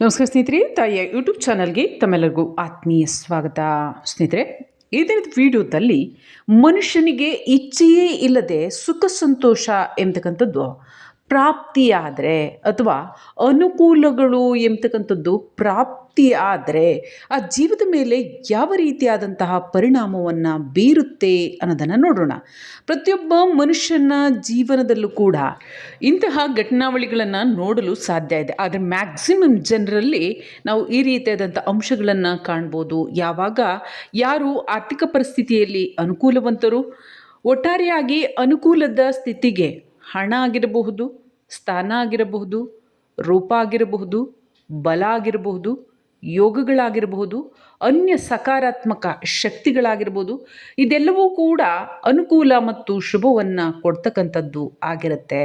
ನಮಸ್ಕಾರ ಸ್ನೇಹಿತರೆ, ತಾಯಿಯ ಯೂಟ್ಯೂಬ್ ಚಾನಲ್ಗೆ ತಮ್ಮೆಲ್ಲರಿಗೂ ಆತ್ಮೀಯ ಸ್ವಾಗತ. ಸ್ನೇಹಿತರೆ ಈ ವಿಡಿಯೋದಲ್ಲಿ ಮನುಷ್ಯನಿಗೆ ಇಚ್ಛೆಯೇ ಇಲ್ಲದೆ ಸುಖ ಸಂತೋಷ ಎಂಬತಕ್ಕಂಥದ್ದು ಪ್ರಾಪ್ತಿಯಾದರೆ ಅಥವಾ ಅನುಕೂಲಗಳು ಎಂಬತಕ್ಕಂಥದ್ದು ಪ್ರಾಪ್ತಿ ಆದರೆ ಆ ಜೀವದ ಮೇಲೆ ಯಾವ ರೀತಿಯಾದಂತಹ ಪರಿಣಾಮವನ್ನು ಬೀರುತ್ತೆ ಅನ್ನೋದನ್ನು ನೋಡೋಣ. ಪ್ರತಿಯೊಬ್ಬ ಮನುಷ್ಯನ ಜೀವನದಲ್ಲೂ ಕೂಡ ಇಂತಹ ಘಟನಾವಳಿಗಳನ್ನು ನೋಡಲು ಸಾಧ್ಯ ಇದೆ. ಆದರೆ ಮ್ಯಾಕ್ಸಿಮಮ್ ಜನರಲ್ಲಿ ನಾವು ಈ ರೀತಿಯಾದಂಥ ಅಂಶಗಳನ್ನು ಕಾಣ್ಬೋದು. ಯಾವಾಗ? ಯಾರು ಆರ್ಥಿಕ ಪರಿಸ್ಥಿತಿಯಲ್ಲಿ ಅನುಕೂಲವಂತರು? ಒಟ್ಟಾರೆಯಾಗಿ ಅನುಕೂಲದ ಸ್ಥಿತಿಗೆ ಹಣ ಆಗಿರಬಹುದು ಸ್ಥಾನ ಆಗಿರಬಹುದು, ರೂಪ ಆಗಿರಬಹುದು, ಬಲ ಆಗಿರಬಹುದು, ಯೋಗಗಳಾಗಿರಬಹುದು, ಅನ್ಯ ಸಕಾರಾತ್ಮಕ ಶಕ್ತಿಗಳಾಗಿರ್ಬೋದು ಇದೆಲ್ಲವೂ ಕೂಡ ಅನುಕೂಲ ಮತ್ತು ಶುಭವನ್ನು ಕೊಡ್ತಕ್ಕಂಥದ್ದು ಆಗಿರುತ್ತೆ.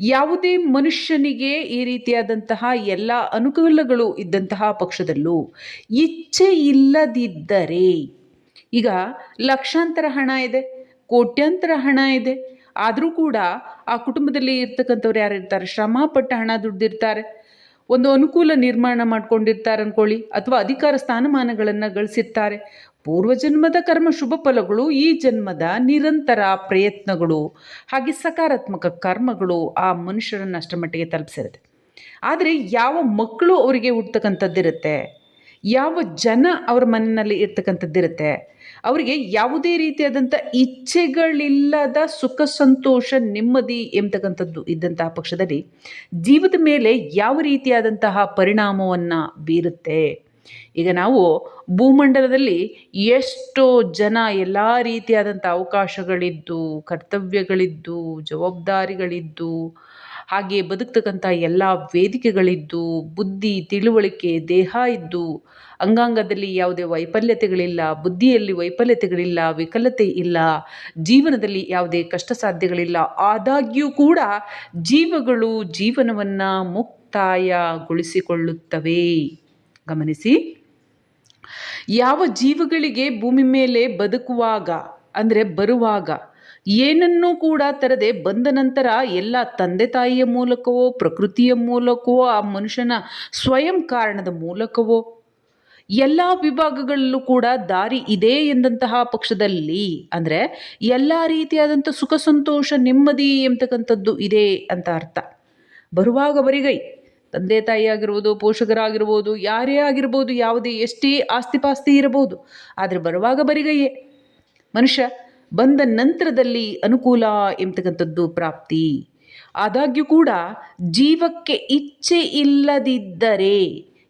ಯಾವುದೇ ಮನುಷ್ಯನಿಗೆ ಈ ರೀತಿಯಾದಂತಹ ಎಲ್ಲ ಅನುಕೂಲಗಳು ಇದ್ದಂತಹ ಪಕ್ಷದಲ್ಲೂ ಇಚ್ಛೆ ಇಲ್ಲದಿದ್ದರೆ, ಈಗ ಲಕ್ಷಾಂತರ ಹಣ ಇದೆ, ಕೋಟ್ಯಾಂತರ ಹಣ ಇದೆ ಆದರೂ ಕೂಡ ಆ ಕುಟುಂಬದಲ್ಲಿ ಇರ್ತಕ್ಕಂಥವ್ರು ಯಾರು ಇರ್ತಾರೆ? ಶ್ರಮಪಟ್ಟ ಹಣ ದುಡ್ದಿರ್ತಾರೆ ಒಂದು ಅನುಕೂಲ ನಿರ್ಮಾಣ ಮಾಡ್ಕೊಂಡಿರ್ತಾರೆ ಅಂದ್ಕೊಳ್ಳಿ ಅಥವಾ ಅಧಿಕಾರ ಸ್ಥಾನಮಾನಗಳನ್ನು ಗಳಿಸಿರ್ತಾರೆ. ಪೂರ್ವಜನ್ಮದ ಕರ್ಮ ಶುಭ ಫಲಗಳು, ಈ ಜನ್ಮದ ನಿರಂತರ ಪ್ರಯತ್ನಗಳು, ಹಾಗೆ ಸಕಾರಾತ್ಮಕ ಕರ್ಮಗಳು ಆ ಮನುಷ್ಯರನ್ನು ಅಷ್ಟರ ಮಟ್ಟಿಗೆ ತಲುಪಿಸಿರುತ್ತೆ. ಆದರೆ ಯಾವ ಮಕ್ಕಳು ಅವರಿಗೆ ಹುಡ್ತಕ್ಕಂಥದ್ದಿರುತ್ತೆ ಯಾವ ಜನ ಅವ್ರ ಮನೆಯಲ್ಲಿ ಇರ್ತಕ್ಕಂಥದ್ದಿರುತ್ತೆ. ಅವರಿಗೆ ಯಾವುದೇ ರೀತಿಯಾದಂಥ ಇಚ್ಛೆಗಳಿಲ್ಲದ ಸುಖ ಸಂತೋಷ ನೆಮ್ಮದಿ ಎಂಬತಕ್ಕಂಥದ್ದು ಇದ್ದಂತಹ ಪಕ್ಷದಲ್ಲಿ ಜೀವದ ಮೇಲೆ ಯಾವ ರೀತಿಯಾದಂತಹ ಪರಿಣಾಮವನ್ನು ಬೀರುತ್ತೆ. ಈಗ ನಾವು ಭೂಮಂಡಲದಲ್ಲಿ ಎಷ್ಟೋ ಜನ ಎಲ್ಲ ರೀತಿಯಾದಂಥ ಅವಕಾಶಗಳಿದ್ದು, ಕರ್ತವ್ಯಗಳಿದ್ದು, ಜವಾಬ್ದಾರಿಗಳಿದ್ದು ಹಾಗೆ ಬದುಕ್ತಕ್ಕಂಥ ಎಲ್ಲ ವೇದಿಕೆಗಳಿದ್ದು, ಬುದ್ಧಿ, ತಿಳುವಳಿಕೆ, ದೇಹ ಇದ್ದು, ಅಂಗಾಂಗದಲ್ಲಿ ಯಾವುದೇ ವೈಫಲ್ಯತೆಗಳಿಲ್ಲ, ಬುದ್ಧಿಯಲ್ಲಿ ವೈಫಲ್ಯತೆಗಳಿಲ್ಲ, ವಿಕಲತೆ ಇಲ್ಲ, ಜೀವನದಲ್ಲಿ ಯಾವುದೇ ಕಷ್ಟ ಸಾಧ್ಯಗಳಿಲ್ಲ ಆದಾಗ್ಯೂ ಕೂಡ ಜೀವಗಳು ಜೀವನವನ್ನು ಮುಕ್ತಾಯಗೊಳಿಸಿಕೊಳ್ಳುತ್ತವೆ. ಗಮನಿಸಿ. ಯಾವ ಜೀವಗಳಿಗೆ ಭೂಮಿ ಮೇಲೆ ಬದುಕುವಾಗ, ಅಂದರೆ ಬರುವಾಗ ಏನನ್ನೂ ಕೂಡ ತರದೆ ಬಂದ ನಂತರ ಎಲ್ಲ ತಂದೆ ತಾಯಿಯ ಮೂಲಕವೋ, ಪ್ರಕೃತಿಯ ಮೂಲಕವೋ, ಆ ಮನುಷ್ಯನ ಸ್ವಯಂ ಕಾರಣದ ಮೂಲಕವೋ, ಎಲ್ಲ ವಿಭಾಗಗಳಲ್ಲೂ ಕೂಡ ದಾರಿ ಇದೆ ಎಂದಂತಹ ಪಕ್ಷದಲ್ಲಿ ಅಂದರೆ ಎಲ್ಲ ರೀತಿಯಾದಂಥ ಸುಖ ಸಂತೋಷ ನೆಮ್ಮದಿ ಎಂತಕ್ಕಂಥದ್ದು ಇದೆ ಅಂತ ಅರ್ಥ. ಬರುವಾಗ ಬರಿಗೈ, ತಂದೆ ತಾಯಿ ಆಗಿರ್ಬೋದು, ಪೋಷಕರಾಗಿರ್ಬೋದು, ಯಾರೇ ಆಗಿರ್ಬೋದು, ಯಾವುದೇ ಎಷ್ಟೇ ಆಸ್ತಿಪಾಸ್ತಿ ಇರಬಹುದು, ಆದರೆ ಬರುವಾಗ ಬರಿಗೈಯೇ, ಮನುಷ್ಯ ಬಂದ ನಂತರದಲ್ಲಿ ಅನುಕೂಲ ಎಂಬತಕ್ಕಂಥದ್ದು ಪ್ರಾಪ್ತಿ. ಆದಾಗ್ಯೂ ಕೂಡ ಜೀವಕ್ಕೆ ಇಚ್ಛೆ ಇಲ್ಲದಿದ್ದರೆ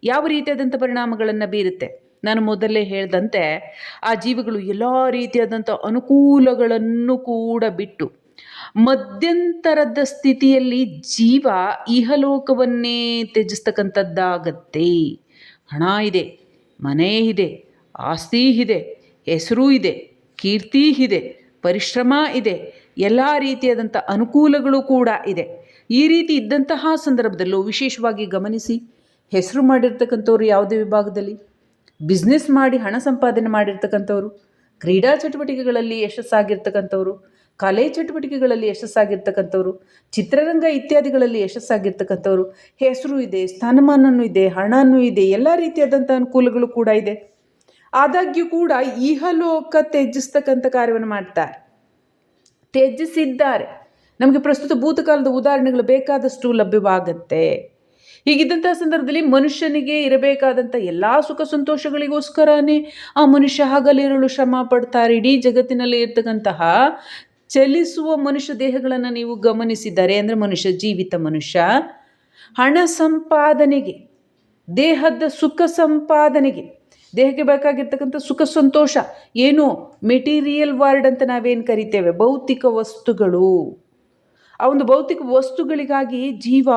ಯಾವ ರೀತಿಯಾದಂಥ ಪರಿಣಾಮಗಳನ್ನು ಬೀರುತ್ತೆ? ನಾನು ಮೊದಲೇ ಹೇಳಿದಂತೆ ಆ ಜೀವಿಗಳು ಎಲ್ಲ ರೀತಿಯಾದಂಥ ಅನುಕೂಲಗಳನ್ನು ಕೂಡ ಬಿಟ್ಟು ಮಧ್ಯಂತರದ ಸ್ಥಿತಿಯಲ್ಲಿ ಜೀವ ಇಹಲೋಕವನ್ನೇ ತ್ಯಜಿಸ್ತಕ್ಕಂಥದ್ದಾಗತ್ತೆ. ಹಣ ಇದೆ, ಮನೆ ಇದೆ, ಆಸ್ತಿ ಇದೆ, ಹೆಸರು ಇದೆ ಕೀರ್ತಿ ಇದೆ, ಪರಿಶ್ರಮ ಇದೆ, ಎಲ್ಲ ರೀತಿಯಾದಂಥ ಅನುಕೂಲಗಳು ಕೂಡ ಇದೆ. ಈ ರೀತಿ ಇದ್ದಂತಹ ಸಂದರ್ಭದಲ್ಲೂ ವಿಶೇಷವಾಗಿ ಗಮನಿಸಿ, ಹೆಸರು ಮಾಡಿರ್ತಕ್ಕಂಥವ್ರು ಯಾವುದೇ ವಿಭಾಗದಲ್ಲಿ ಬಿಸ್ನೆಸ್ ಮಾಡಿ ಹಣ ಸಂಪಾದನೆ ಮಾಡಿರ್ತಕ್ಕಂಥವ್ರು, ಕ್ರೀಡಾ ಚಟುವಟಿಕೆಗಳಲ್ಲಿ ಯಶಸ್ಸಾಗಿರ್ತಕ್ಕಂಥವ್ರು, ಕಲೆ ಚಟುವಟಿಕೆಗಳಲ್ಲಿ ಯಶಸ್ಸಾಗಿರ್ತಕ್ಕಂಥವ್ರು, ಚಿತ್ರರಂಗ ಇತ್ಯಾದಿಗಳಲ್ಲಿ ಯಶಸ್ಸಾಗಿರ್ತಕ್ಕಂಥವ್ರು, ಹೆಸರು ಇದೆ ಸ್ಥಾನಮಾನವೂ ಇದೆ, ಹಣನೂ ಇದೆ, ಎಲ್ಲ ರೀತಿಯಾದಂಥ ಅನುಕೂಲಗಳು ಕೂಡ ಇದೆ. ಆದಾಗ್ಯೂ ಕೂಡ ಇಹಲೋಕ ತ್ಯಜಿಸ್ತಕ್ಕಂಥ ಕಾರ್ಯವನ್ನು ಮಾಡ್ತಾರೆ. ತ್ಯಜಿಸಿದ್ದಾರೆ. ನಮಗೆ ಪ್ರಸ್ತುತ ಭೂತಕಾಲದ ಉದಾಹರಣೆಗಳು ಬೇಕಾದಷ್ಟು ಲಭ್ಯವಾಗುತ್ತೆ. ಹೀಗಿದ್ದಂಥ ಸಂದರ್ಭದಲ್ಲಿ ಮನುಷ್ಯನಿಗೆ ಇರಬೇಕಾದಂಥ ಎಲ್ಲ ಸುಖ ಸಂತೋಷಗಳಿಗೋಸ್ಕರನೇ ಆ ಮನುಷ್ಯ ಹಗಲಿರಲು ಶ್ರಮ ಪಡ್ತಾರೆ. ಇಡೀ ಜಗತ್ತಿನಲ್ಲಿ ಇರ್ತಕ್ಕಂತಹ ಚಲಿಸುವ ಮನುಷ್ಯ ದೇಹಗಳನ್ನು ನೀವು ಗಮನಿಸಿದ್ದಾರೆ ಅಂದರೆ ಮನುಷ್ಯ ಜೀವಿತ ಮನುಷ್ಯ, ಹಣ ಸಂಪಾದನೆಗೆ, ದೇಹದ ಸುಖ ಸಂಪಾದನೆಗೆ ದೇಹಕ್ಕೆ ಬೇಕಾಗಿರ್ತಕ್ಕಂಥ ಸುಖ, ಸಂತೋಷ, ಏನು ಮೆಟೀರಿಯಲ್ ವರ್ಡ್ ಅಂತ ನಾವೇನು ಕರಿತೇವೆ? ಭೌತಿಕ ವಸ್ತುಗಳು. ಆ ಒಂದು ಭೌತಿಕ ವಸ್ತುಗಳಿಗಾಗಿ ಜೀವ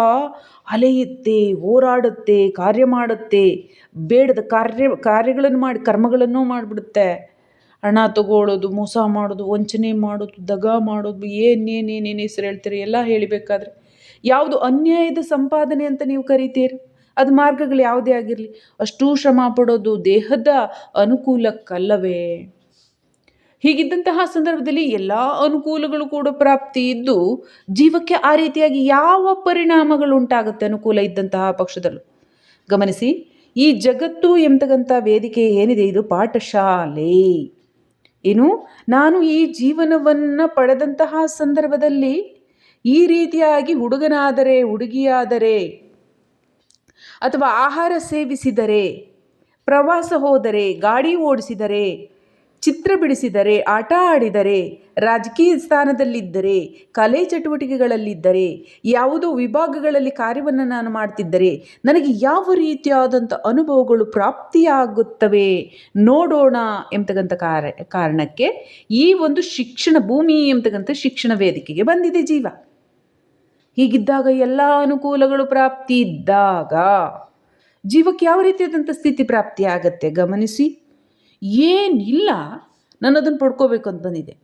ಅಲೆಯುತ್ತೆ, ಹೋರಾಡುತ್ತೆ, ಕಾರ್ಯ ಮಾಡುತ್ತೆ, ಬೇಡದ ಕಾರ್ಯ, ಕಾರ್ಯಗಳನ್ನು ಮಾಡಿ, ಕರ್ಮಗಳನ್ನು ಮಾಡಿಬಿಡುತ್ತೆ. ಹಣ ತಗೊಳ್ಳೋದು ಮೋಸ ಮಾಡೋದು, ವಂಚನೆ ಮಾಡೋದು, ದಗ ಮಾಡೋದು, ಏನೇನೇನೇನು ಹೆಸರು ಹೇಳ್ತೀರಿ? ಎಲ್ಲ ಹೇಳಬೇಕಾದ್ರೆ. ಯಾವುದು ಅನ್ಯಾಯದ ಸಂಪಾದನೆ ಅಂತ ನೀವು ಕರಿತೀರಿ? ಅದು ಮಾರ್ಗಗಳು ಯಾವುದೇ ಆಗಿರಲಿ. ಅಷ್ಟೂ ಶ್ರಮ ಪಡೋದು ದೇಹದ ಅನುಕೂಲಕ್ಕಲ್ಲವೇ? ಹೀಗಿದ್ದಂತಹ ಸಂದರ್ಭದಲ್ಲಿ ಎಲ್ಲ ಅನುಕೂಲಗಳು ಕೂಡ ಪ್ರಾಪ್ತಿ ಇದ್ದು, ಜೀವಕ್ಕೆ ಆ ರೀತಿಯಾಗಿ ಯಾವ ಪರಿಣಾಮಗಳು ಉಂಟಾಗುತ್ತೆ ಅನುಕೂಲ ಇದ್ದಂತಹ ಪಕ್ಷದಲ್ಲೂ? ಗಮನಿಸಿ, ಈ ಜಗತ್ತು ಎಂಬತಕ್ಕಂಥ ವೇದಿಕೆ ಏನಿದೆ? ಇದು ಪಾಠಶಾಲೆ. ಏನು ನಾನು ಈ ಜೀವನವನ್ನು ಪಡೆದಂತಹ ಸಂದರ್ಭದಲ್ಲಿ ಈ ರೀತಿಯಾಗಿ ಹುಡುಗನಾದರೆ ಹುಡುಗಿಯಾದರೆ ಅಥವಾ ಆಹಾರ ಸೇವಿಸಿದರೆ, ಪ್ರವಾಸ ಹೋದರೆ, ಗಾಡಿ ಓಡಿಸಿದರೆ, ಚಿತ್ರ ಬಿಡಿಸಿದರೆ, ಆಟ ಆಡಿದರೆ, ರಾಜಕೀಯ ಸ್ಥಾನದಲ್ಲಿದ್ದರೆ, ಕಲೆ ಚಟುವಟಿಕೆಗಳಲ್ಲಿದ್ದರೆ, ಯಾವುದೋ ವಿಭಾಗಗಳಲ್ಲಿ ಕಾರ್ಯವನ್ನು ನಾನು ಮಾಡ್ತಿದ್ದರೆ, ನನಗೆ ಯಾವ ರೀತಿಯಾದಂಥ ಅನುಭವಗಳು ಪ್ರಾಪ್ತಿಯಾಗುತ್ತವೆ ನೋಡೋಣ ಎಂಬತಕ್ಕಂಥ ಕಾರ ಕಾರಣಕ್ಕೆ ಈ ಒಂದು ಶಿಕ್ಷಣ ಭೂಮಿ ಎಂಬತಕ್ಕಂಥ ಶಿಕ್ಷಣ ವೇದಿಕೆಗೆ ಬಂದಿದೆ ಜೀವ. ಹೀಗಿದ್ದಾಗ ಎಲ್ಲ ಅನುಕೂಲಗಳು ಪ್ರಾಪ್ತಿ ಇದ್ದಾಗ ಜೀವಕ್ಕೆ ಯಾವ ರೀತಿಯಾದಂಥ ಸ್ಥಿತಿ ಪ್ರಾಪ್ತಿ ಆಗತ್ತೆ? ಗಮನಿಸಿ. ಏನಿಲ್ಲ ನಾನು ಅದನ್ನು ಪಡ್ಕೋಬೇಕು ಅಂತ ಬಂದಿದೆ.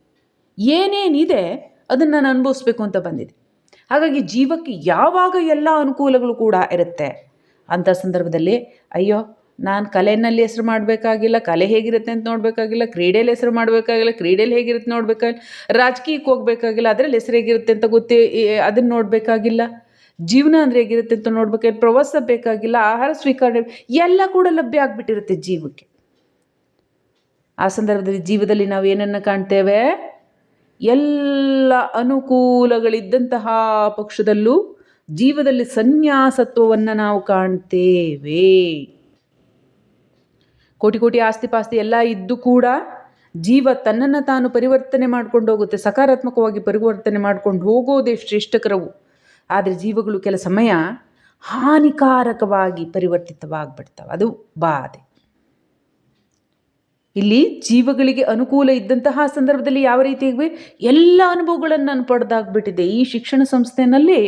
ಏನೇನಿದೆ, ಅದನ್ನು ನಾನು ಅನುಭವಿಸ್ಬೇಕು ಅಂತ ಬಂದಿದೆ. ಹಾಗಾಗಿ ಜೀವಕ್ಕೆ ಯಾವಾಗ ಎಲ್ಲ ಅನುಕೂಲಗಳು ಕೂಡ ಇರುತ್ತೆ? ಅಂಥ ಸಂದರ್ಭದಲ್ಲಿ, ಅಯ್ಯೋ ನಾನು ಕಲೆಯಲ್ಲಿ ಹೆಸರು ಮಾಡಬೇಕಾಗಿಲ್ಲ, ಕಲೆ ಹೇಗಿರುತ್ತೆ ಅಂತ ನೋಡಬೇಕಾಗಿಲ್ಲ, ಕ್ರೀಡೆಯಲ್ಲಿ ಹೆಸರು ಮಾಡಬೇಕಾಗಿಲ್ಲ, ಕ್ರೀಡೆಯಲ್ಲಿ ಹೇಗಿರುತ್ತೆ ನೋಡಬೇಕಾಗಿಲ್ಲ, ರಾಜಕೀಯಕ್ಕೆ ಹೋಗಬೇಕಾಗಿಲ್ಲ, ಅದರಲ್ಲಿ ಹೆಸರು ಹೇಗಿರುತ್ತೆ ಅಂತ ಗೊತ್ತಿ ಅದನ್ನು ನೋಡಬೇಕಾಗಿಲ್ಲ. ಜೀವನ ಅಂದರೆ ಹೇಗಿರುತ್ತೆ ಅಂತ ನೋಡ್ಬೇಕಾಗಿಲ್ಲ, ಪ್ರವಾಸ ಬೇಕಾಗಿಲ್ಲ, ಆಹಾರ ಸ್ವೀಕರಣೆ ಎಲ್ಲ ಕೂಡ ಲಭ್ಯ ಆಗಿಬಿಟ್ಟಿರುತ್ತೆ ಜೀವಕ್ಕೆ. ಆ ಸಂದರ್ಭದಲ್ಲಿ ಜೀವದಲ್ಲಿ ನಾವು ಏನನ್ನು ಕಾಣ್ತೇವೆ? ಎಲ್ಲ ಅನುಕೂಲಗಳಿದ್ದಂತಹ ಪಕ್ಷದಲ್ಲೂ ಜೀವದಲ್ಲಿ ಸನ್ಯಾಸತ್ವವನ್ನು ನಾವು ಕಾಣ್ತೇವೆ. ಕೋಟಿ ಕೋಟಿ ಆಸ್ತಿ ಪಾಸ್ತಿ ಎಲ್ಲ ಇದ್ದು ಕೂಡ ಜೀವ ತನ್ನನ್ನು ತಾನು ಪರಿವರ್ತನೆ ಮಾಡ್ಕೊಂಡು ಹೋಗುತ್ತೆ, ಸಕಾರಾತ್ಮಕವಾಗಿ ಪರಿವರ್ತನೆ ಮಾಡ್ಕೊಂಡು ಹೋಗೋದೇ ಶ್ರೇಷ್ಠಕರವು. ಆದರೆ ಜೀವಗಳು ಕೆಲ ಸಮಯ ಹಾನಿಕಾರಕವಾಗಿ ಪರಿವರ್ತಿತವಾಗಿಬಿಡ್ತವೆ. ಅದು ಬಾಧೆ. ಇಲ್ಲಿ ಜೀವಗಳಿಗೆ ಅನುಕೂಲ ಇದ್ದಂತಹ ಸಂದರ್ಭದಲ್ಲಿ ಯಾವ ರೀತಿಯಾಗಿ ಎಲ್ಲ ಅನುಭವಗಳನ್ನು ನಾನು ಪಡೆದಾಗ್ಬಿಟ್ಟಿದೆ ಈ ಶಿಕ್ಷಣ ಸಂಸ್ಥೆನಲ್ಲಿ,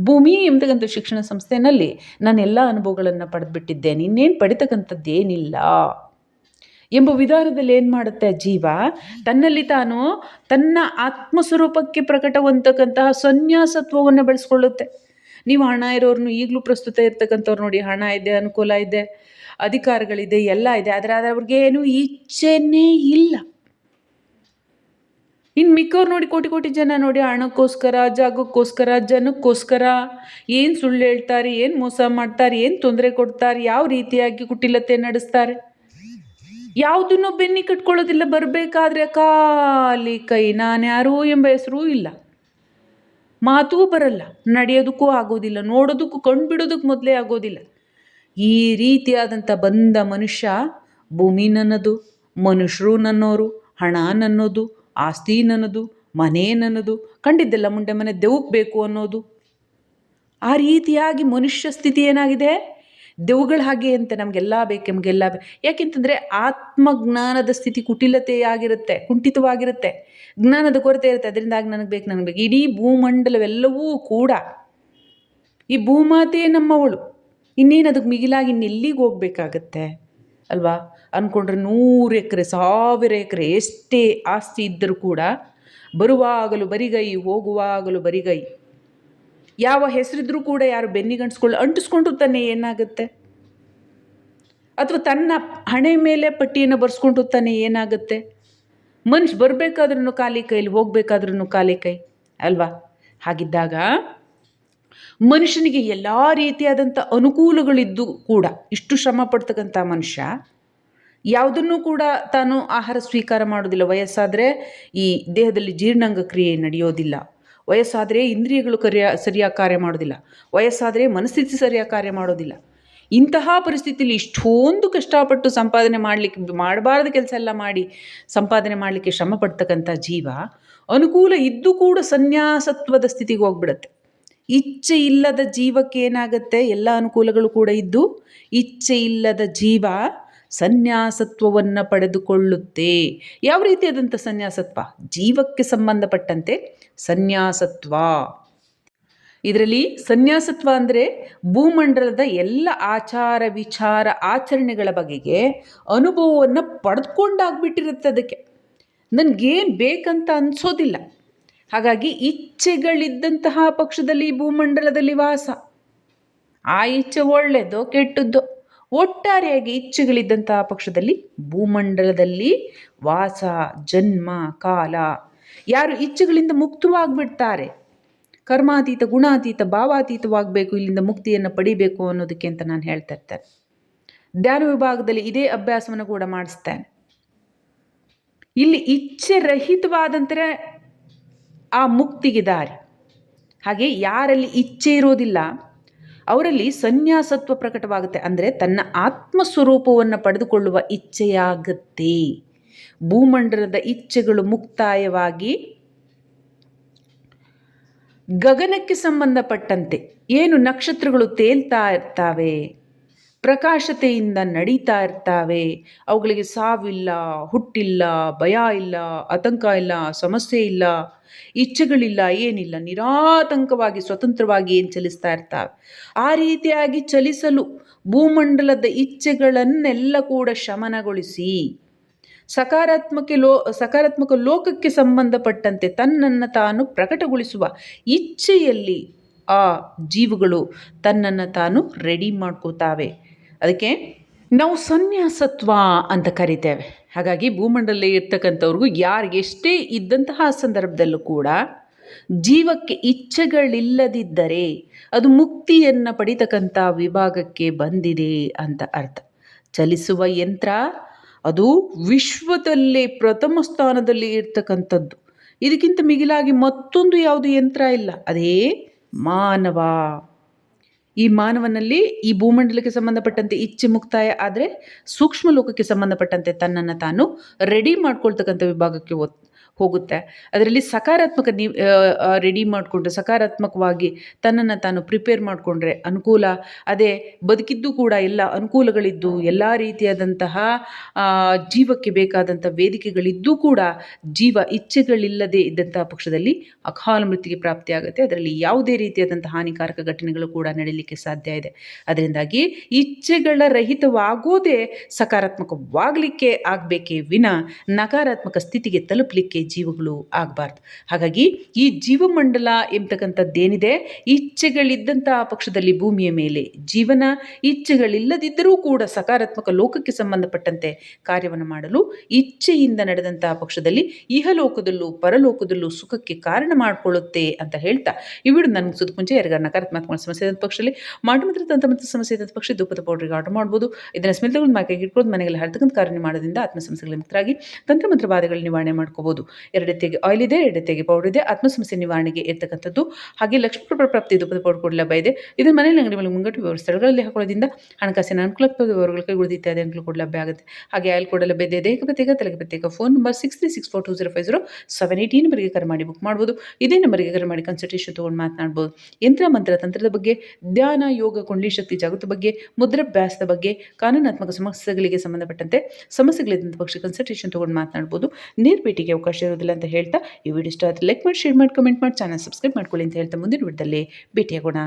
ಭೂಮಿ ಎಂಬತಕ್ಕಂಥ ಶಿಕ್ಷಣ ಸಂಸ್ಥೆಯಲ್ಲಿ ನಾನು ಎಲ್ಲ ಅನುಭವಗಳನ್ನು ಪಡೆದುಬಿಟ್ಟಿದ್ದೇನೆ ಇನ್ನೇನು ಪಡಿತಕ್ಕಂಥದ್ದೇನಿಲ್ಲ ಎಂಬ ವಿಧಾನದಲ್ಲಿ ಏನು ಮಾಡುತ್ತೆ ಜೀವ? ತನ್ನಲ್ಲಿ ತಾನು ತನ್ನ ಆತ್ಮಸ್ವರೂಪಕ್ಕೆ ಪ್ರಕಟವಂತಕ್ಕಂತಹ ಸನ್ಯಾಸತ್ವವನ್ನು ಬೆಳೆಸ್ಕೊಳ್ಳುತ್ತೆ. ನೀವು ಹಣ ಇರೋರ್ನು ಈಗಲೂ ಪ್ರಸ್ತುತ ಇರ್ತಕ್ಕಂಥವ್ರು ನೋಡಿ, ಹಣ ಇದೆ, ಅನುಕೂಲ ಇದೆ. ಅಧಿಕಾರಗಳಿದೆ, ಎಲ್ಲ ಇದೆ, ಆದರೆ ಅವ್ರಿಗೆ ಏನು ಇಚ್ಛೆನೇ ಇಲ್ಲ. ಇನ್ನು ಮಿಕ್ಕವ್ರು ನೋಡಿ ಕೋಟಿ ಕೋಟಿ ಜನ ನೋಡಿ ಹಣಕ್ಕೋಸ್ಕರ, ಜಾಗಕ್ಕೋಸ್ಕರ, ಜನಕ್ಕೋಸ್ಕರ ಏನು ಸುಳ್ಳು ಹೇಳ್ತಾರೆ, ಏನು ಮೋಸ ಮಾಡ್ತಾರೆ, ಏನು ತೊಂದರೆ ಕೊಡ್ತಾರೆ, ಯಾವ ರೀತಿಯಾಗಿ ಕುಟಿಲತೆ ನಡೆಸ್ತಾರೆ. ಯಾವುದನ್ನು ಬೆನ್ನಿ ಕಟ್ಕೊಳ್ಳೋದಿಲ್ಲ, ಬರಬೇಕಾದ್ರೆ ಖಾಲಿ ಕೈ ನಾನ್ಯಾರು ಎಂಬ ಹೆಸರೂ ಇಲ್ಲ. ಮಾತೂ ಬರಲ್ಲ, ನಡೆಯೋದಕ್ಕೂ ಆಗೋದಿಲ್ಲ, ನೋಡೋದಕ್ಕೂ, ಕಣ್ಬಿಡೋದಕ್ಕೆ ಮೊದಲೇ ಆಗೋದಿಲ್ಲ. ಈ ರೀತಿಯಾದಂಥ ಬಂದ ಮನುಷ್ಯ ಭೂಮಿ ನನ್ನದು ಮನುಷ್ಯರು ನನ್ನೋರು, ಹಣ ನನ್ನೋದು, ಆಸ್ತಿ ನನ್ನದು, ಮನೆ ನನ್ನದು, ಕಂಡಿದ್ದೆಲ್ಲ ಮುಂಡೆ ಮನೆ ದೆವ್ಗೆ ಬೇಕು ಅನ್ನೋದು. ಆ ರೀತಿಯಾಗಿ ಮನುಷ್ಯ ಸ್ಥಿತಿ ಏನಾಗಿದೆ? ದೆವ್ಗಳ ಹಾಗೆ ಅಂತ ನಮಗೆಲ್ಲ ಬೇಕು, ನಮಗೆಲ್ಲ ಯಾಕೆಂತಂದರೆ ಆತ್ಮಜ್ಞಾನದ ಸ್ಥಿತಿ ಕುಟಿಲತೆಯಾಗಿರುತ್ತೆ, ಕುಂಠಿತವಾಗಿರುತ್ತೆ. ಜ್ಞಾನದ ಕೊರತೆ ಇರುತ್ತೆ, ಅದರಿಂದಾಗಿ ನನಗೆ ಬೇಕು ನನಗೆ ಬೇಕು. ಇಡೀ ಭೂಮಂಡಲವೆಲ್ಲವೂ ಕೂಡ ಈ ಭೂಮಾತೆಯೇ ನಮ್ಮವಳು. ಇನ್ನೇನು ಅದಕ್ಕೆ ಮಿಗಿಲಾಗಿ ಇನ್ನೆಲ್ಲಿಗೆ ಹೋಗ್ಬೇಕಾಗತ್ತೆ? ಅಲ್ವಾ? ಅಂದ್ಕೊಂಡ್ರೆ ನೂರು ಎಕರೆ, ಸಾವಿರ ಎಕರೆ ಎಷ್ಟೇ ಆಸ್ತಿ ಇದ್ದರೂ ಕೂಡ ಬರುವಾಗಲೂ ಬರಿಗೈ, ಹೋಗುವಾಗಲೂ ಬರಿಗೈ. ಯಾವ ಹೆಸರಿದ್ರೂ ಕೂಡ ಯಾರು ಬೆನ್ನಿಗಂಟಿಸ್ಕೊಳ್ಳಿ ಅಂಟಿಸ್ಕೊಂಡು ತಾನೆ ಏನಾಗುತ್ತೆ? ಅಥವಾ ತನ್ನ ಹಣೆ ಮೇಲೆ ಪಟ್ಟಿಯನ್ನು ಬರ್ಸ್ಕೊಂಡು ತಾನೆ ಏನಾಗುತ್ತೆ? ಮನುಷ್ಯ ಬರಬೇಕಾದ್ರೂ ಖಾಲಿ ಕೈಲಿ ಹೋಗಬೇಕಾದ್ರೂ ಖಾಲಿ ಕೈ, ಅಲ್ವಾ? ಹಾಗಿದ್ದಾಗ ಮನುಷ್ಯನಿಗೆ ಎಲ್ಲ ರೀತಿಯಾದಂಥ ಅನುಕೂಲಗಳಿದ್ದು ಕೂಡ, ಇಷ್ಟು ಶ್ರಮ ಪಡ್ತಕ್ಕಂಥ ಮನುಷ್ಯ, ಯಾವುದನ್ನು ಕೂಡ ತಾನು ಆಹಾರ ಸ್ವೀಕಾರ ಮಾಡೋದಿಲ್ಲ ವಯಸ್ಸಾದರೆ ಈ ದೇಹದಲ್ಲಿ ಜೀರ್ಣಾಂಗ ಕ್ರಿಯೆ ನಡೆಯೋದಿಲ್ಲ. ವಯಸ್ಸಾದರೆ ಇಂದ್ರಿಯಗಳು ಕರಿಯ, ಸರಿಯಾಗಿ ಕಾರ್ಯ ಮಾಡೋದಿಲ್ಲ ವಯಸ್ಸಾದರೆ ಮನಸ್ಥಿತಿ ಸರಿಯಾಗಿ ಕಾರ್ಯ ಮಾಡೋದಿಲ್ಲ ಇಂತಹ ಪರಿಸ್ಥಿತಿಯಲ್ಲಿ ಇಷ್ಟೊಂದು ಕಷ್ಟಪಟ್ಟು ಸಂಪಾದನೆ ಮಾಡಲಿಕ್ಕೆ, ಮಾಡಬಾರ್ದ ಕೆಲಸ ಎಲ್ಲ ಮಾಡಿ ಸಂಪಾದನೆ ಮಾಡಲಿಕ್ಕೆ ಶ್ರಮ ಪಡ್ತಕ್ಕಂಥ ಜೀವ ಅನುಕೂಲ ಇದ್ದು ಕೂಡ ಸನ್ಯಾಸತ್ವದ ಸ್ಥಿತಿಗೆ ಹೋಗ್ಬಿಡತ್ತೆ. ಇಚ್ಛೆ ಇಲ್ಲದ ಜೀವಕ್ಕೆ ಏನಾಗುತ್ತೆ? ಎಲ್ಲ ಅನುಕೂಲಗಳು ಕೂಡ ಇದ್ದು ಇಚ್ಛೆ ಇಲ್ಲದ ಜೀವ ಸನ್ಯಾಸತ್ವವನ್ನು ಪಡೆದುಕೊಳ್ಳುತ್ತೆ. ಯಾವ ರೀತಿಯಾದಂಥ ಸನ್ಯಾಸತ್ವ? ಜೀವಕ್ಕೆ ಸಂಬಂಧಪಟ್ಟಂತೆ ಸನ್ಯಾಸತ್ವ. ಇದರಲ್ಲಿ ಸನ್ಯಾಸತ್ವ ಅಂದರೆ ಭೂಮಂಡಲದ ಎಲ್ಲ ಆಚಾರ ವಿಚಾರ ಆಚರಣೆಗಳ ಬಗೆಗೆ ಅನುಭವವನ್ನು ಪಡೆದುಕೊಂಡಾಗ್ಬಿಟ್ಟಿರುತ್ತೆ ಅದಕ್ಕೆ. ನನಗೇನು ಬೇಕಂತ ಅನಿಸೋದಿಲ್ಲ. ಹಾಗಾಗಿ ಇಚ್ಛೆಗಳಿದ್ದಂತಹ ಪಕ್ಷದಲ್ಲಿ ಭೂಮಂಡಲದಲ್ಲಿ ವಾಸ. ಆ ಇಚ್ಛೆ ಒಳ್ಳೆಯದೋ ಕೆಟ್ಟದ್ದೋ, ಒಟ್ಟಾರೆಯಾಗಿ ಇಚ್ಛೆಗಳಿದ್ದಂತಹ ಪಕ್ಷದಲ್ಲಿ ಭೂಮಂಡಲದಲ್ಲಿ ವಾಸ, ಜನ್ಮ, ಕಾಲ. ಯಾರು ಇಚ್ಛೆಗಳಿಂದ ಮುಕ್ತವಾಗ್ಬಿಡ್ತಾರೆ, ಕರ್ಮಾತೀತ, ಗುಣಾತೀತ, ಭಾವಾತೀತವಾಗಬೇಕು, ಇಲ್ಲಿಂದ ಮುಕ್ತಿಯನ್ನು ಪಡಿಬೇಕು ಅನ್ನೋದಕ್ಕೆ ಅಂತ ನಾನು ಹೇಳ್ತಾ ಇರ್ತೇನೆ. ಧ್ಯಾನ ವಿಭಾಗದಲ್ಲಿ ಇದೇ ಅಭ್ಯಾಸವನ್ನು ಕೂಡ ಮಾಡಿಸ್ತೇನೆ. ಇಲ್ಲಿ ಇಚ್ಛೆ ರಹಿತವಾದಂತೆ ಆ ಮುಕ್ತಿಗೆ ದಾರಿ ಹಾಗೆ ಯಾರಲ್ಲಿ ಇಚ್ಛೆ ಇರೋದಿಲ್ಲ, ಅವರಲ್ಲಿ ಸನ್ಯಾಸತ್ವ ಪ್ರಕಟವಾಗುತ್ತೆ. ಅಂದರೆ ತನ್ನ ಆತ್ಮಸ್ವರೂಪವನ್ನು ಪಡೆದುಕೊಳ್ಳುವ ಇಚ್ಛೆಯಾಗತ್ತೆ. ಭೂಮಂಡಲದ ಇಚ್ಛೆಗಳು ಮುಕ್ತಾಯವಾಗಿ ಗಗನಕ್ಕೆ ಸಂಬಂಧಪಟ್ಟಂತೆ. ಏನು ನಕ್ಷತ್ರಗಳು ತೇಲ್ತಾ ಇರ್ತಾವೆ? ಪ್ರಕಾಶತೆಯಿಂದ ನಡೀತಾ ಇರ್ತಾವೆ. ಅವುಗಳಿಗೆ ಸಾವಿಲ್ಲ, ಹುಟ್ಟಿಲ್ಲ, ಭಯ ಇಲ್ಲ, ಆತಂಕ ಇಲ್ಲ, ಸಮಸ್ಯೆ ಇಲ್ಲ, ಇಚ್ಛೆಗಳಿಲ್ಲ, ಏನಿಲ್ಲ, ನಿರಾತಂಕವಾಗಿ, ಸ್ವತಂತ್ರವಾಗಿ ಏನು ಚಲಿಸ್ತಾ ಇರ್ತಾವೆ. ಆ ರೀತಿಯಾಗಿ ಚಲಿಸಲು ಭೂಮಂಡಲದ ಇಚ್ಛೆಗಳನ್ನೆಲ್ಲ ಕೂಡ ಶಮನಗೊಳಿಸಿ ಸಕಾರಾತ್ಮಕ ಲೋ, ಸಕಾರಾತ್ಮಕ ಲೋಕಕ್ಕೆ ಸಂಬಂಧಪಟ್ಟಂತೆ ತನ್ನನ್ನು ತಾನು ಪ್ರಕಟಗೊಳಿಸುವ ಇಚ್ಛೆಯಲ್ಲಿ ಆ ಜೀವಗಳು ತನ್ನನ್ನು ತಾನು ರೆಡಿ ಮಾಡ್ಕೋತಾವೆ. ಅದಕ್ಕೆ ನಾವು ಸನ್ಯಾಸತ್ವ ಅಂತ ಕರಿತೇವೆ. ಹಾಗಾಗಿ ಭೂಮಂಡಲದಲ್ಲಿ ಇರ್ತಕ್ಕಂಥವ್ರಿಗೂ ಯಾರಿಗೆ ಎಷ್ಟೇ ಇದ್ದಂತಹ ಸಂದರ್ಭದಲ್ಲೂ ಕೂಡ ಜೀವಕ್ಕೆ ಇಚ್ಛೆಗಳಿಲ್ಲದಿದ್ದರೆ ಅದು ಮುಕ್ತಿಯನ್ನು ಪಡಿತಕ್ಕಂಥ ವಿಭಾಗಕ್ಕೆ ಬಂದಿದೆ ಅಂತ ಅರ್ಥ. ಚಲಿಸುವ ಯಂತ್ರ ಅದು ವಿಶ್ವದಲ್ಲೇ ಪ್ರಥಮ ಸ್ಥಾನದಲ್ಲಿ ಇರ್ತಕ್ಕಂಥದ್ದು. ಇದಕ್ಕಿಂತ ಮಿಗಿಲಾಗಿ ಮತ್ತೊಂದು ಯಾವುದು ಯಂತ್ರ ಇಲ್ಲ. ಅದೇ ಮಾನವ. ಈ ಮಾನವನಲ್ಲಿ ಈ ಭೂಮಂಡಲಕ್ಕೆ ಸಂಬಂಧಪಟ್ಟಂತೆ ಇಚ್ಛೆ ಮುಕ್ತಾಯ ಆದರೆ ಸೂಕ್ಷ್ಮ ಲೋಕಕ್ಕೆ ಸಂಬಂಧಪಟ್ಟಂತೆ ತನ್ನನ್ನು ತಾನು ರೆಡಿ ಮಾಡ್ಕೊಳ್ತಕ್ಕಂಥ ವಿಭಾಗಕ್ಕೆ ಹೋಗುತ್ತೆ. ಅದರಲ್ಲಿ ಸಕಾರಾತ್ಮಕ ನೀವು ರೆಡಿ ಮಾಡಿಕೊಂಡ್ರೆ ಸಕಾರಾತ್ಮಕವಾಗಿ ತನ್ನನ್ನು ತಾನು ಪ್ರಿಪೇರ್ ಮಾಡಿಕೊಂಡ್ರೆ ಅನುಕೂಲ. ಅದೇ ಬದುಕಿದ್ದು ಕೂಡ ಎಲ್ಲ ಅನುಕೂಲಗಳಿದ್ದು, ಎಲ್ಲ ರೀತಿಯಾದಂತಹ ಜೀವಕ್ಕೆ ಬೇಕಾದಂಥ ವೇದಿಕೆಗಳಿದ್ದೂ ಕೂಡ ಜೀವ ಇಚ್ಛೆಗಳಿಲ್ಲದೆ ಇದ್ದಂತಹ ಪಕ್ಷದಲ್ಲಿ ಅಕಾಲ ಮೃತಿಗೆ ಪ್ರಾಪ್ತಿಯಾಗುತ್ತೆ. ಅದರಲ್ಲಿ ಯಾವುದೇ ರೀತಿಯಾದಂಥ ಹಾನಿಕಾರಕ ಘಟನೆಗಳು ಕೂಡ ನಡೀಲಿಕ್ಕೆ ಸಾಧ್ಯ ಇದೆ. ಅದರಿಂದಾಗಿ ಇಚ್ಛೆಗಳ ರಹಿತವಾಗೋದೇ ಸಕಾರಾತ್ಮಕವಾಗಲಿಕ್ಕೆ ಆಗಬೇಕೇ ವಿನ ನಕಾರಾತ್ಮಕ ಸ್ಥಿತಿಗೆ ತಲುಪಲಿಕ್ಕೆ ಜೀವಗಳು ಆಗಬಾರ್ದು. ಹಾಗಾಗಿ ಈ ಜೀವಮಂಡಲ ಎಂಬತಕ್ಕಂಥದ್ದೇನಿದೆ, ಇಚ್ಛೆಗಳಿದ್ದಂಥ ಪಕ್ಷದಲ್ಲಿ ಭೂಮಿಯ ಮೇಲೆ ಜೀವನ, ಇಚ್ಛೆಗಳಿಲ್ಲದಿದ್ದರೂ ಕೂಡ ಸಕಾರಾತ್ಮಕ ಲೋಕಕ್ಕೆ ಸಂಬಂಧಪಟ್ಟಂತೆ ಕಾರ್ಯವನ್ನು ಮಾಡಲು, ಇಚ್ಛೆಯಿಂದ ನಡೆದಂತಹ ಪಕ್ಷದಲ್ಲಿ ಇಹಲೋಕದಲ್ಲೂ ಪರಲೋಕದಲ್ಲೂ ಸುಖಕ್ಕೆ ಕಾರಣ ಮಾಡಿಕೊಳ್ಳುತ್ತೆ ಅಂತ ಹೇಳ್ತಾ ಇವಿಡು ನನ್ಗೆ ನನಗೆ ಸುತ್ತ ಮುಂಚೆ ಯಾರಿಗಾರ ನಕಾರಾತ್ಮಕ ಸಮಸ್ಯೆ ಇದ್ದ ಪಕ್ಷದಲ್ಲಿ ಮಾಡು ಮಾತ್ರ ತಂತ್ರ ಸಮಸ್ಯೆ ಇದ್ದ ಪಕ್ಷ ಧೂಪದ ಪೌಡ್ರಿಗೆ ಆರ್ಡರ್ ಮಾಡ್ಬೋದು. ಇದನ್ನು ಸ್ಮೆಲ್ ತಗೊಂಡು ಮಾಕೆ ಇಟ್ಕೊಂಡು ಮನೆಗೆಲ್ಲ ಕಾರ್ಯ ಮಾಡೋದ್ರಿಂದ ಆತ್ಮ ಸಮಸ್ಯೆಗಳ ಮುಕ್ತರಾಗಿ ತಂತ್ರ ಮಂತ್ರ ಬಾಧೆಗಳ ನಿವಾರಣೆ ಮಾಡ್ಕೋಬೋದು. ಎರಡೆತ್ತಿಗೆ ಆಯಿಲ್ ಇದೆ ಎರಡೆತ್ತಿಗೆ ಪೌಡರ್ ಇದೆ. ಆತ್ಮ ಸಮಸ್ಯೆ ನಿವಾರಣೆಗೆ ಇರ್ತಕ್ಕಂಥದ್ದು. ಹಾಗೆ ಲಕ್ಷ್ಮೀ ಪ್ರಾಪ್ತಿ ಧೂಪದ ಪೌಡರ್ ಕೂಡ ಲಭ್ಯ ಇದೆ. ಇದನ್ನು ಮನೆಯಲ್ಲಿ ಅಂಗಡಿ ಮೇಲೆ ಮುಂಗಟ್ಟು ವ್ಯವಸ್ಥೆ ಸ್ಥಳಗಳಲ್ಲಿ ಹಾಕೊಳ್ಳೋದ್ರಿಂದ ಹಣಕಾಸಿನ ಅನುಕೂಲ ವಿವರಗಳ ಕೈಗೊಳ್ಳುತ್ತೆ ಇತ್ಯಾದಿ ಅನುಕೂಲ ಕೂಡ ಲಭ್ಯ ಆಗುತ್ತೆ. ಹಾಗೆ ಆಯಿಲ್ ಕೂಡ ಲಭ್ಯ ಇದೆ. ದೇಹಕ್ಕೆ ಪ್ರತ್ಯೇಕ ತಲೆಗೆ ಪ್ರತ್ಯೇಕ phone number six three six four two zero five zero seven eighty ನಂಬರಿಗೆ ಕರೆ ಮಾಡಿ ಬುಕ್ ಮಾಡ್ಬೋದು. ಇದೇ ನಂಬರ್ಗೆ ಕರೆ ಮಾಡಿ ಕನ್ಸಲ್ಟೇಷನ್ ತೊಗೊಂಡು ಮಾತನಾಡ್ಬೋದು. ಯಂತ್ರ, ಮಂತ್ರ, ತಂತ್ರದ ಬಗ್ಗೆ, ಧ್ಯಾನ, ಯೋಗ, ಕುಂಡಲಿ ಶಕ್ತಿ, ಜಾಗೃತ ಬಗ್ಗೆ ಮುದ್ರಾಭ್ಯಾಸದ ಬಗ್ಗೆ, ಕಾನೂನಾತ್ಮಕ ಸಮಸ್ಯೆಗಳಿಗೆ ಸಂಬಂಧಪಟ್ಟಂತೆ ಸಮಸ್ಯೆಗಳಿದ್ದಂಥ ಪಕ್ಷ ಕನ್ಸಲ್ಟೇಷನ್ ತೊಗೊಂಡು ಮಾತನಾಡ್ಬೋದು. ನೇರ್ ಭೇಟಿಗೆ ಅವಕಾಶ ಇರೋದಿಲ್ಲ ಅಂತ ಹೇಳ್ತಾ, ಈ ವಿಡಿಯೋ ಇಷ್ಟ ಆದರೆ ಲೈಕ್ ಮಾಡಿ ಶೇರ್ ಮಾಡಿ ಕಮೆಂಟ್ ಮಾಡಿ ಚಾನಲ್ ಸಬ್ಸ್ಕ್ರೈಬ್ ಮಾಡ್ಕೊಳ್ಳಿ ಅಂತ ಹೇಳ್ತಾ ಮುಂದಿನ ವಿಡಿಯೋದಲ್ಲಿ ಭೇಟಿಯಾಗೋಣ.